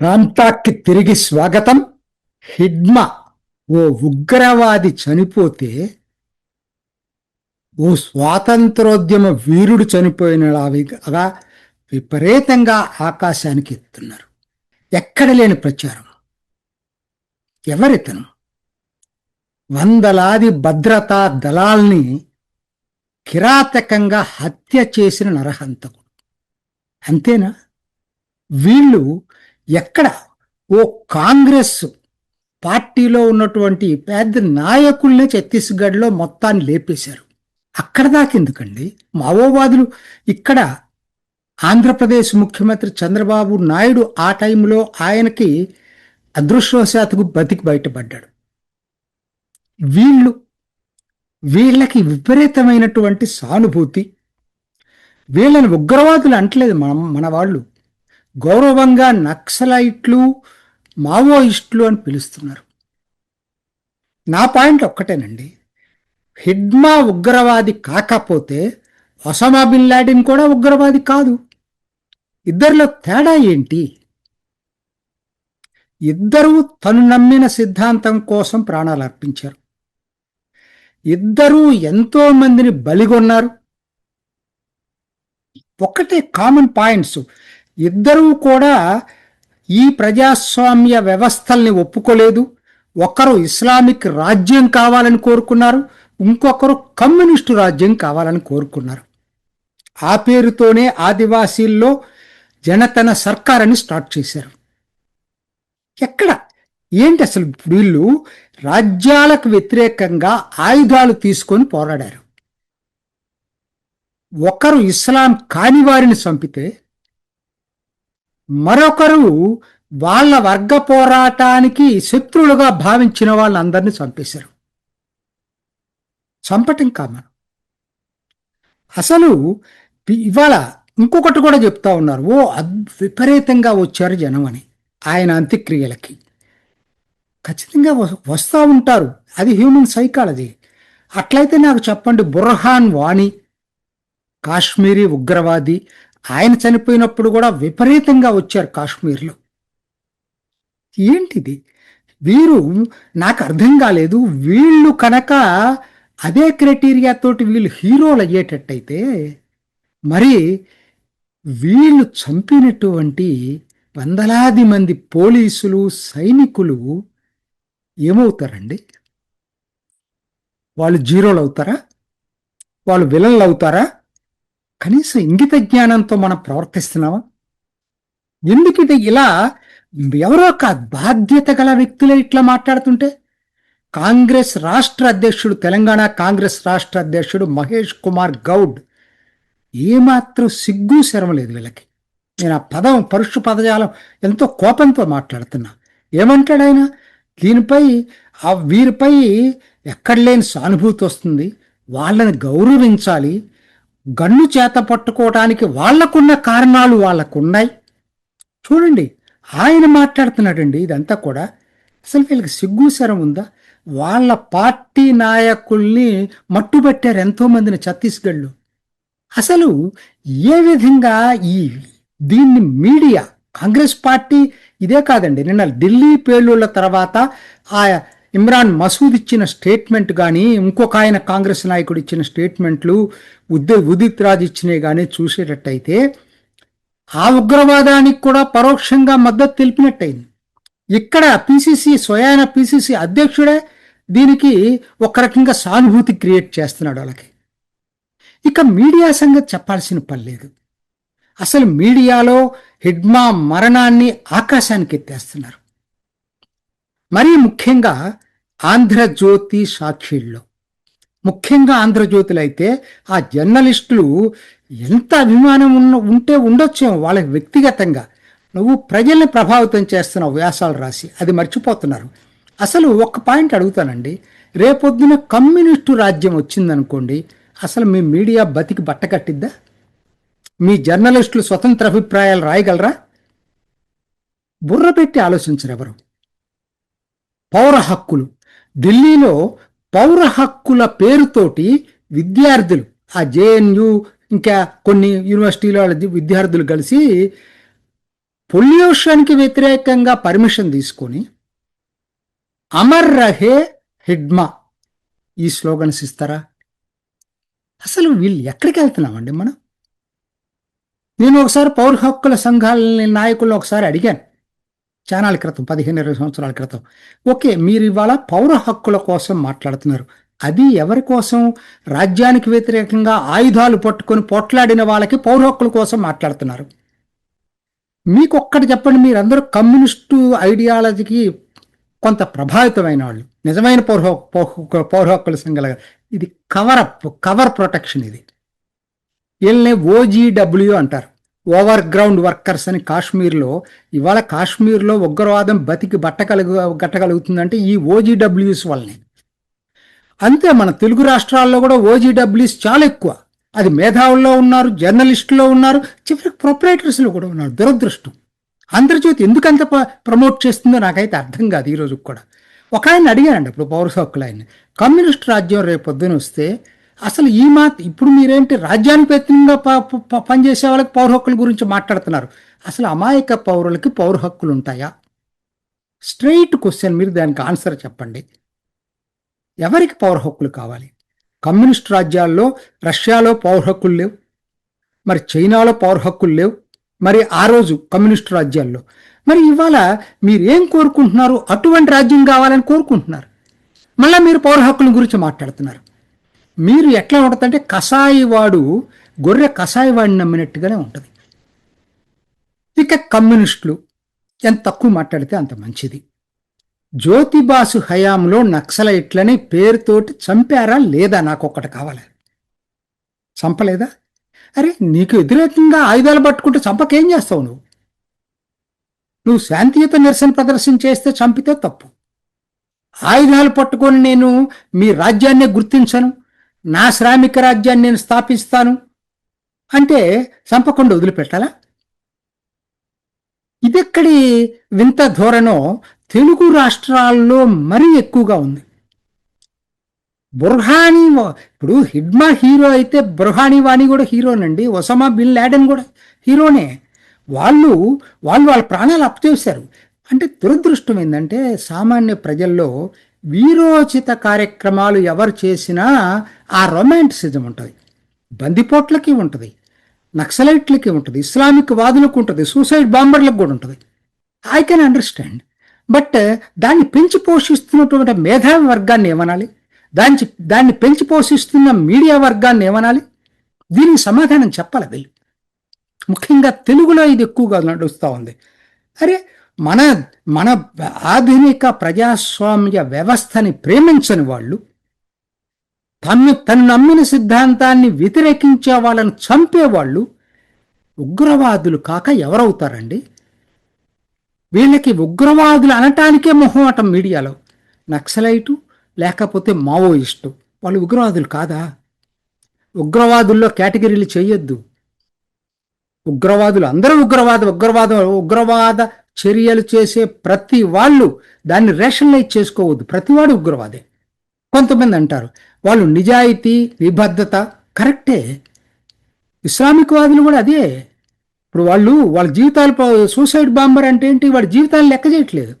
ప్రాంతాక్కి తిరిగి స్వాగతం. హిడ్మా ఓ ఉగ్రవాది చనిపోతే ఓ స్వాతంత్రోద్యమ వీరుడు చనిపోయినలాగా విపరీతంగా ఆకాశానికి ఎత్తున్నారు. ఎక్కడ లేని ప్రచారం. ఎవరితను? వందలాది భద్రతా దళాల్ని కిరాతకంగా హత్య చేసిన నరహంతకుడు. అంతేనా? వీళ్ళు ఎక్కడ ఓ కాంగ్రెస్ పార్టీలో ఉన్నటువంటి పెద్ద నాయకుల్నే ఛత్తీస్గఢ్లో మొత్తాన్ని లేపేశారు. అక్కడ దాకెందుకండి మావోవాదులు ఇక్కడ ఆంధ్రప్రదేశ్ ముఖ్యమంత్రి చంద్రబాబు నాయుడు ఆ టైంలో ఆయనకి అదృష్టవశాత్తుకు బతికి బయటపడ్డాడు. వీళ్ళు వీళ్ళకి విపరీతమైనటువంటి సానుభూతి. వీళ్ళని ఉగ్రవాదులు అంటలేదు మన మన వాళ్ళు. గౌరవంగా నక్సలైట్లు మావోయిస్టులు అని పిలుస్తున్నారు. నా పాయింట్ ఒక్కటేనండి. హిడ్మా ఉగ్రవాది కాకపోతే ఒసామా బిన్ లాడిన్ కూడా ఉగ్రవాది కాదు. ఇద్దరిలో తేడా ఏంటి? ఇద్దరూ తను నమ్మిన సిద్ధాంతం కోసం ప్రాణాలు అర్పించారు. ఇద్దరూ ఎంతో మందిని బలిగొన్నారు. ఒకటే కామన్ పాయింట్స్ ఇద్దరూ కూడా ఈ ప్రజాస్వామ్య వ్యవస్థల్ని ఒప్పుకోలేదు. ఒకరు ఇస్లామిక్ రాజ్యం కావాలని కోరుకున్నారు. ఇంకొకరు కమ్యూనిస్టు రాజ్యం కావాలని కోరుకున్నారు. ఆ పేరుతోనే ఆదివాసీల్లో జనతన సర్కార్ అని స్టార్ట్ చేశారు. ఎక్కడ? ఏంటి అసలు వీళ్ళు? రాజ్యాలకు వ్యతిరేకంగా ఆయుధాలు తీసుకొని పోరాడారు. ఒకరు ఇస్లాం కాని వారిని చంపితే మరొకరు వాళ్ళ వర్గ పోరాటానికి శత్రువులుగా భావించిన వాళ్ళందరినీ చంపేశారు. చంపటం కామన్ అసలు ఇవాళ ఇంకొకటి కూడా చెప్తా ఉన్నారు. ఓ విపరీతంగా వచ్చారు జనం అని ఆయన అంత్యక్రియలకి. ఖచ్చితంగా వస్తూ ఉంటారు. అది హ్యూమన్ సైకాలజీ. అట్లయితే నాకు చెప్పండి బుర్హాన్ వాణి కాశ్మీరీ ఉగ్రవాది ఆయన చనిపోయినప్పుడు కూడా విపరీతంగా వచ్చారు కాశ్మీర్లో. ఏంటిది? వీరు నాకు అర్థం కాలేదు. వీళ్ళు కనుక అదే క్రైటీరియాతోటి వీళ్ళు హీరోలు అయ్యేటట్టయితే మరి వీళ్ళు చంపినటువంటి వందలాది మంది పోలీసులు సైనికులు ఏమవుతారండి? వాళ్ళు జీరోలు అవుతారా? వాళ్ళు విలన్లు అవుతారా? కనీసం ఇంగిత జ్ఞానంతో మనం ప్రవర్తిస్తున్నామా? ఎందుకు ఇది ఇలా ఎవరో ఒక బాధ్యత గల వ్యక్తులే ఇట్లా మాట్లాడుతుంటే? కాంగ్రెస్ రాష్ట్ర అధ్యక్షుడు తెలంగాణ కాంగ్రెస్ రాష్ట్ర అధ్యక్షుడు మహేష్ కుమార్ గౌడ్ ఏమాత్రం సిగ్గు శరం లేదు వీళ్ళకి. నేను ఆ పదం పరుషు పదజాలం ఎంతో కోపంతో మాట్లాడుతున్నా. ఏమంటాడు ఆయన? దీనిపై ఆ వీరిపై ఎక్కడ లేని సానుభూతి వస్తుంది. వాళ్ళని గౌరవించాలి. గన్ను చేత పట్టుకోవడానికి వాళ్ళకున్న కారణాలు వాళ్ళకున్నాయి. చూడండి ఆయన మాట్లాడుతున్నాడండి ఇదంతా కూడా. అసలు వీళ్ళకి సిగ్గుసరం ఉందా? వాళ్ళ పార్టీ నాయకుల్ని మట్టుబెట్టారు ఎంతోమందిని ఛత్తీస్గఢ్లో. అసలు ఏ విధంగా ఈ దీన్ని మీడియా కాంగ్రెస్ పార్టీ ఇదే కాదండి నిన్న ఢిల్లీ పేలుళ్ళ తర్వాత ఆ ఇమ్రాన్ మసూద్ ఇచ్చిన స్టేట్మెంట్ కానీ ఇంకొక ఆయన కాంగ్రెస్ నాయకుడు ఇచ్చిన స్టేట్మెంట్లు ఉద్ద ఉదిత్ రాజ్ ఇచ్చినవి కానీ చూసేటట్టయితే ఆ ఉగ్రవాదానికి కూడా పరోక్షంగా మద్దతు తెలిపినట్టయింది. ఇక్కడ పిసిసి స్వయాన పిసిసి అధ్యక్షుడే దీనికి ఒక రకంగా సానుభూతి క్రియేట్ చేస్తున్నాడు వాళ్ళకి. ఇక మీడియా సంగతి చెప్పాల్సిన పని లేదు. అసలు మీడియాలో హిడ్మా మరణాన్ని ఆకాశానికి ఎత్తేస్తున్నారు మరీ ముఖ్యంగా ఆంధ్రజ్యోతి సాక్షిల్లో ముఖ్యంగా ఆంధ్రజ్యోతులు అయితే ఆ జర్నలిస్టులు ఎంత అభిమానం ఉన్న ఉంటే ఉండొచ్చేమో వాళ్ళకి వ్యక్తిగతంగా. నువ్వు ప్రజల్ని ప్రభావితం చేస్తున్నావు వ్యాసాలు రాసి అది మర్చిపోతున్నారు. అసలు ఒక పాయింట్ అడుగుతానండి. రేపొద్దున కమ్యూనిస్టు రాజ్యం వచ్చిందనుకోండి అసలు మీ మీడియా బతికి బట్టకట్టిద్దా మీ జర్నలిస్టులు స్వతంత్ర అభిప్రాయాలు రాయగలరా? బుర్ర పెట్టి ఆలోచించరు ఎవరు పౌర హక్కులు. ఢిల్లీలో పౌర హక్కుల పేరుతోటి విద్యార్థులు ఆ జేఎన్యు ఇంకా కొన్ని యూనివర్సిటీల విద్యార్థులు కలిసి పొల్యూషన్కి వ్యతిరేకంగా పర్మిషన్ తీసుకొని అమర్ రహే హిడ్మా ఈ స్లోగన్స్ ఇస్తారా? అసలు వీళ్ళు ఎక్కడికి వెళ్తున్నామండి మనం? నేను ఒకసారి పౌర హక్కుల సంఘాల నాయకులను ఒకసారి అడిగాను. చానాల క్రితం పదిహేను ఇరవై సంవత్సరాల క్రితం. ఓకే మీరు ఇవాళ పౌర హక్కుల కోసం మాట్లాడుతున్నారు. అది ఎవరి కోసం? రాజ్యానికి వ్యతిరేకంగా ఆయుధాలు పట్టుకొని పోట్లాడిన వాళ్ళకి పౌర హక్కుల కోసం మాట్లాడుతున్నారు. మీకు ఒక్కటి చెప్పండి మీరందరూ కమ్యూనిస్టు ఐడియాలజీకి కొంత ప్రభావితమైన వాళ్ళు. నిజమైన పౌర పౌర హక్కుల సంఘాల ఇది కవర్ అప్ కవర్ ప్రొటెక్షన్ ఇది. వీళ్ళని ఓజీడబ్ల్యూ అంటారు. ఓవర్ గ్రౌండ్ వర్కర్స్ అని కాశ్మీర్లో. ఇవాళ కాశ్మీర్లో ఉగ్రవాదం బతికి బట్టగలుగు గట్టగలుగుతుందంటే ఈ ఓజీడబ్ల్యూస్ వల్లనే. అంతే మన తెలుగు రాష్ట్రాల్లో కూడా ఓజీడబ్ల్యూస్ చాలా ఎక్కువ. అది మేధావుల్లో ఉన్నారు జర్నలిస్టులో ఉన్నారు చివరికి ప్రొపరేటర్స్లో కూడా ఉన్నారు దురదృష్టం. ఆంధ్రజ్యోతి ఎందుకంత ప- ప్రమోట్ చేస్తుందో నాకైతే అర్థం కాదు ఈ రోజు కూడా. ఒక ఆయన అడిగానండి ఇప్పుడు పౌర హక్కులు ఆయన కమ్యూనిస్ట్ రాజ్యం రేపు పొద్దున వస్తే అసలు ఈ మా ఇప్పుడు మీరేంటి రాజ్యానికి వ్యతిరేకంగా ప- ప- పనిచేసే వాళ్ళకి పౌర హక్కుల గురించి మాట్లాడుతున్నారు? అసలు అమాయక పౌరులకి పౌర హక్కులు ఉంటాయా? స్ట్రైట్ క్వశ్చన్ మీరు దానికి ఆన్సర్ చెప్పండి. ఎవరికి పౌర హక్కులు కావాలి? కమ్యూనిస్ట్ రాజ్యాల్లో రష్యాలో పౌర హక్కులు లేవు. మరి చైనాలో పౌర హక్కులు లేవు. మరి ఆ రోజు కమ్యూనిస్ట్ రాజ్యాల్లో. మరి ఇవాళ మీరు ఏం కోరుకుంటున్నారు? అటువంటి రాజ్యం కావాలని కోరుకుంటున్నారు. మళ్ళీ మీరు పౌర హక్కుల గురించి మాట్లాడుతున్నారు. మీరు ఎట్లా ఉంటుందంటే కషాయివాడు గొర్రె కషాయివాడిని నమ్మినట్టుగానే ఉంటుంది. ఇక కమ్యూనిస్టులు ఎంత తక్కువ మాట్లాడితే అంత మంచిది. జ్యోతిబాసు హయాంలో నక్సలైట్లని పేరుతోటి చంపారా లేదా నాకు ఒక్కటి కావాలి. చంపలేదా? అరే నీకు వ్యతిరేకంగా ఆయుధాలు పట్టుకుంటే చంపకేం చేస్తావు నువ్వు? నువ్వు శాంతియుత నిరసన ప్రదర్శన చేస్తే చంపితే తప్పు. ఆయుధాలు పట్టుకొని నేను మీ రాజ్యాన్ని గుర్తించను. నా శ్రామిక రాజ్యాన్ని నేను స్థాపిస్తాను అంటే చంపకుండా వదిలిపెట్టాలా? ఇదెక్కడి వింత ధోరణో తెలుగు రాష్ట్రాల్లో మరీ ఎక్కువగా ఉంది. బుర్హాని ఇప్పుడు హిడ్మా హీరో అయితే బుర్హాని వాణి కూడా హీరోనండి ఒసామా బిన్ లాడెన్ కూడా హీరోనే. వాళ్ళు వాళ్ళు వాళ్ళ ప్రాణాలు అప్పచేశారు అంటే దురదృష్టం ఏంటంటే సామాన్య ప్రజల్లో వీరోచిత కార్యక్రమాలు ఎవరు చేసినా ఆ రొమాంటిసిజం ఉంటుంది. బందిపోట్లకి ఉంటుంది నక్సలైట్లకి ఉంటుంది ఇస్లామిక్ వాదులకు ఉంటుంది సూసైడ్ బాంబర్లకు కూడా ఉంటుంది. ఐ కెన్ అండర్స్టాండ్ బట్ దాన్ని పెంచి పోషిస్తున్నటువంటి మేధావి వర్గాన్ని ఏమనాలి? దాన్ని దాన్ని పెంచి పోషిస్తున్న మీడియా వర్గాన్ని ఏమనాలి? దీనికి సమాధానం చెప్పాలి వీళ్ళు. ముఖ్యంగా తెలుగులో ఇది ఎక్కువగా నడుస్తూ ఉంది. అరే మన మన ఆధునిక ప్రజాస్వామ్య వ్యవస్థని ప్రేమించని వాళ్ళు తను తను నమ్మిన సిద్ధాంతాన్ని వ్యతిరేకించే వాళ్ళని చంపేవాళ్ళు ఉగ్రవాదులు కాక ఎవరవుతారండి? వీళ్ళకి ఉగ్రవాదులు అనటానికే మొహమాటం మీడియాలో నక్సలైటు లేకపోతే మావోయిస్టు. వాళ్ళు ఉగ్రవాదులు కాదా? ఉగ్రవాదుల్లో కేటగిరీలు చేయొద్దు. ఉగ్రవాదులు అందరూ ఉగ్రవాద ఉగ్రవాద ఉగ్రవాద చర్యలు చేసే ప్రతి వాళ్ళు దాన్ని రేషనలైజ్ చేసుకోవద్దు. ప్రతివాడు ఉగ్రవాదే. కొంతమంది అంటారు వాళ్ళు నిజాయితీ నిబద్ధత కరెక్టే ఇస్లామిక్ వాదులు కూడా అదే. ఇప్పుడు వాళ్ళు వాళ్ళ జీవితాలు సూసైడ్ బాంబర్ అంటే ఏంటి? వాడి జీవితాలు లెక్క చేయట్లేదు.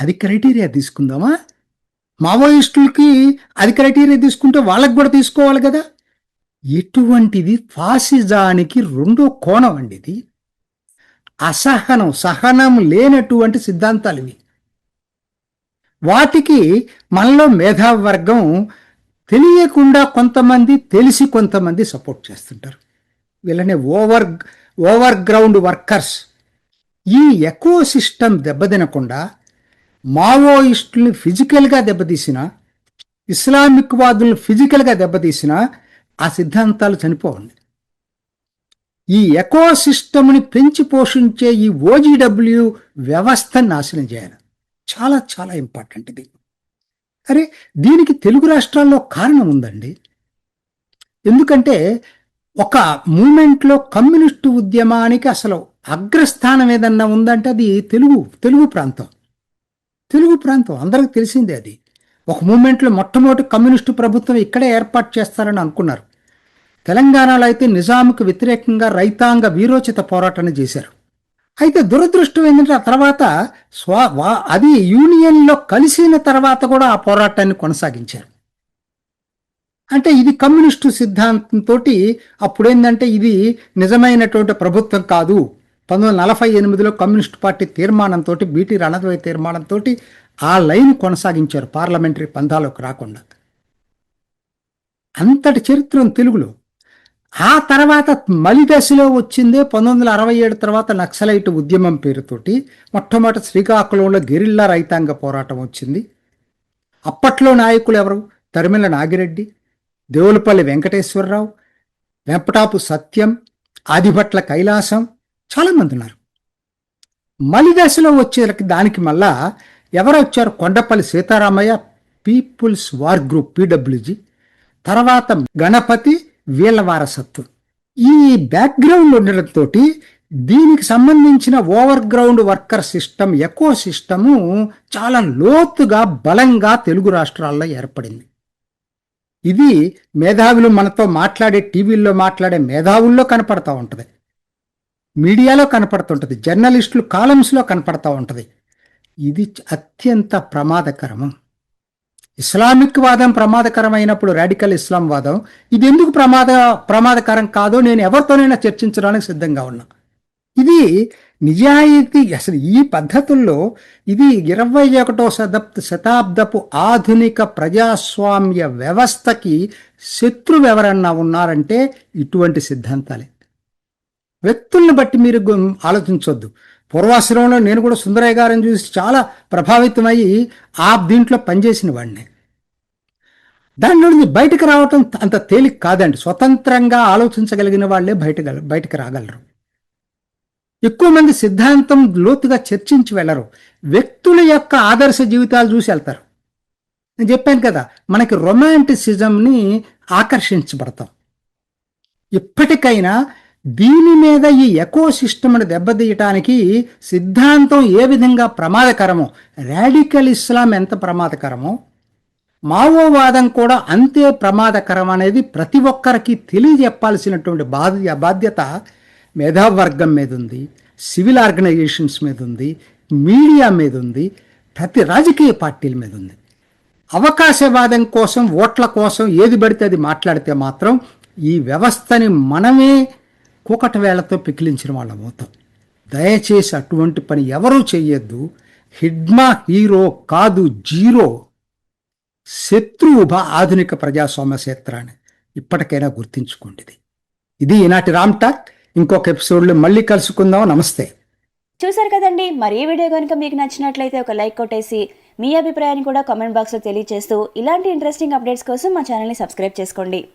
అది క్రైటీరియా తీసుకుందామా? మావోయిస్టులకి అది క్రైటీరియా తీసుకుంటే వాళ్ళకి కూడా తీసుకోవాలి కదా. ఎటువంటిది ఫాసిజానికి రెండో కోణం అండి ఇది. అసహనం సహనం లేనటువంటి సిద్ధాంతాలు ఇవి వాటికి మనలో మేధావర్గం తెలియకుండా కొంతమంది తెలిసి కొంతమంది సపోర్ట్ చేస్తుంటారు. వీళ్ళని ఓవర్ ఓవర్ గ్రౌండ్ వర్కర్స్. ఈ ఎకో సిస్టమ్ దెబ్బతినకుండా మావోయిస్టుల్ని ఫిజికల్గా దెబ్బతీసిన ఇస్లామిక్ వాదులను ఫిజికల్గా దెబ్బతీసిన ఆ సిద్ధాంతాలు చనిపోవండి. ఈ ఎకో సిస్టమ్ని పెంచి పోషించే ఈ ఓజీడబ్ల్యూ వ్యవస్థ నాశనం చేయాలి. చాలా చాలా ఇంపార్టెంట్ ఇది. అరే దీనికి తెలుగు రాష్ట్రాల్లో కారణం ఉందండి. ఎందుకంటే ఒక మూమెంట్లో కమ్యూనిస్టు ఉద్యమానికి అసలు అగ్రస్థానం ఏదన్నా ఉందంటే అది తెలుగు తెలుగు ప్రాంతం. తెలుగు ప్రాంతం అందరికి తెలిసిందే అది. ఒక మూమెంట్లో మొట్టమొదటి కమ్యూనిస్టు ప్రభుత్వం ఇక్కడే ఏర్పాటు చేస్తారని అనుకున్నారు. తెలంగాణలో అయితే నిజాముకు వ్యతిరేకంగా రైతాంగ వీరోచిత పోరాటాన్ని చేశారు. అయితే దురదృష్టం ఏంటంటే ఆ తర్వాత స్వ అది యూనియన్లో కలిసిన తర్వాత కూడా ఆ పోరాటాన్ని కొనసాగించారు. అంటే ఇది కమ్యూనిస్టు సిద్ధాంతంతో అప్పుడేందంటే ఇది నిజమైనటువంటి ప్రభుత్వం కాదు. పంతొమ్మిది వందల నలభై ఎనిమిదిలో కమ్యూనిస్ట్ పార్టీ తీర్మానంతో బీటీ రణద్వయ తీర్మానంతో ఆ లైన్ కొనసాగించారు పార్లమెంటరీ పందాలకు రాకుండా. అంతటి చరిత్ర తెలుగులో ఆ తర్వాత మలి దశలో వచ్చిందే పంతొమ్మిది వందల అరవై ఏడు తర్వాత నక్సలైట్ ఉద్యమం పేరుతోటి మొట్టమొదటి శ్రీకాకుళంలో గెరిల్లా రైతాంగ పోరాటం వచ్చింది. అప్పట్లో నాయకులు ఎవరు? తరిమిల నాగిరెడ్డి దేవులపల్లి వెంకటేశ్వరరావు వెంపటాపు సత్యం ఆదిభట్ల కైలాసం చాలామంది ఉన్నారు. మలి దశలో వచ్చేసరికి దానికి మళ్ళా ఎవరు వచ్చారు? Kondapalli Seetharamaiah people's war group PWG. తర్వాత గణపతి వీళ్ళ వారసత్వం. ఈ బ్యాక్గ్రౌండ్ ఉండడంతో దీనికి సంబంధించిన over ground worker system ecosystem చాలా లోతుగా బలంగా తెలుగు రాష్ట్రాల్లో ఏర్పడింది. ఇది మేధావులు మనతో మాట్లాడే టీవీల్లో మాట్లాడే మేధావుల్లో కనపడతా ఉంటుంది. మీడియాలో కనపడుతుంటుంది జర్నలిస్టులు కాలమ్స్లో కనపడతా ఉంటుంది. ఇది అత్యంత ప్రమాదకరము. ఇస్లామిక్ వాదం ప్రమాదకరమైనప్పుడు రాడికల్ ఇస్లాం వాదం. ఇది ఎందుకు ప్రమాద ప్రమాదకరం కాదో నేను ఎవరితోనైనా చర్చించడానికి సిద్ధంగా ఉన్నా. ఇది నిజాయితీ అసలు ఈ పద్ధతుల్లో ఇది ఇరవై ఒకటో శతాబ్ద శతాబ్దపు ఆధునిక ప్రజాస్వామ్య వ్యవస్థకి శత్రువు ఎవరన్నా ఉన్నారంటే ఇటువంటి సిద్ధాంతాలే. వ్యక్తుల్ని బట్టి మీరు ఆలోచించొద్దు. పూర్వాశ్రమంలో నేను కూడా సుందరయ్య గారిని చూసి చాలా ప్రభావితమయ్యి ఆ దీంట్లో పనిచేసిన వాడిని. దాని నుండి బయటకు రావటం అంత తేలిక కాదండి. స్వతంత్రంగా ఆలోచించగలిగిన వాళ్ళే బయట బయటకు రాగలరు. ఎక్కువ మంది సిద్ధాంతం లోతుగా చర్చించి వెళ్ళరు. వ్యక్తుల యొక్క ఆదర్శ జీవితాలు చూసి వెళ్తారు. నేను చెప్పాను కదా మనకి రొమాంటిసిజంని ఆకర్షించబడతాం. ఇప్పటికైనా దీని మీద ఈ ఎకో సిస్టమ్ను దెబ్బతీయటానికి సిద్ధాంతం ఏ విధంగా ప్రమాదకరమో రాడికల్ ఇస్లాం ఎంత ప్రమాదకరమో మావోవాదం కూడా అంతే ప్రమాదకరం అనేది ప్రతి ఒక్కరికి తెలియజెప్పాల్సినటువంటి బాధ్య బాధ్యత మేధావర్గం మీద ఉంది సివిల్ ఆర్గనైజేషన్స్ మీద ఉంది మీడియా మీద ఉంది ప్రతి రాజకీయ పార్టీల మీద ఉంది అవకాశవాదం కోసం ఓట్ల కోసం ఏది పడితే అది మాట్లాడితే మాత్రం ఈ వ్యవస్థని మనమే కూకట వేళ్ళతో పికిలించిన వాళ్ళం అవుతాం దయచేసి అటువంటి పని ఎవరూ చెయ్యొద్దు. హిడ్మా హీరో కాదు జీరో. శత్రువు భా- ఆధునిక ప్రజాస్వామ్య క్షేత్రాన్ని ఇప్పటికైనా గుర్తించుకోండి ఇది. ఇది ఈనాటి రామ్ టాక్. ఇంకొక ఎపిసోడ్లో మళ్ళీ కలుసుకుందాం. నమస్తే. చూసారు కదండి. మరి ఈ వీడియో కనుక మీకు నచ్చినట్లయితే ఒక లైక్ కొట్టేసి మీ అభిప్రాయాన్ని కూడా కామెంట్ బాక్స్లో తెలియజేస్తూ ఇలాంటి ఇంట్రెస్టింగ్ అప్డేట్స్ కోసం మా ఛానల్ని సబ్స్క్రైబ్ చేసుకోండి.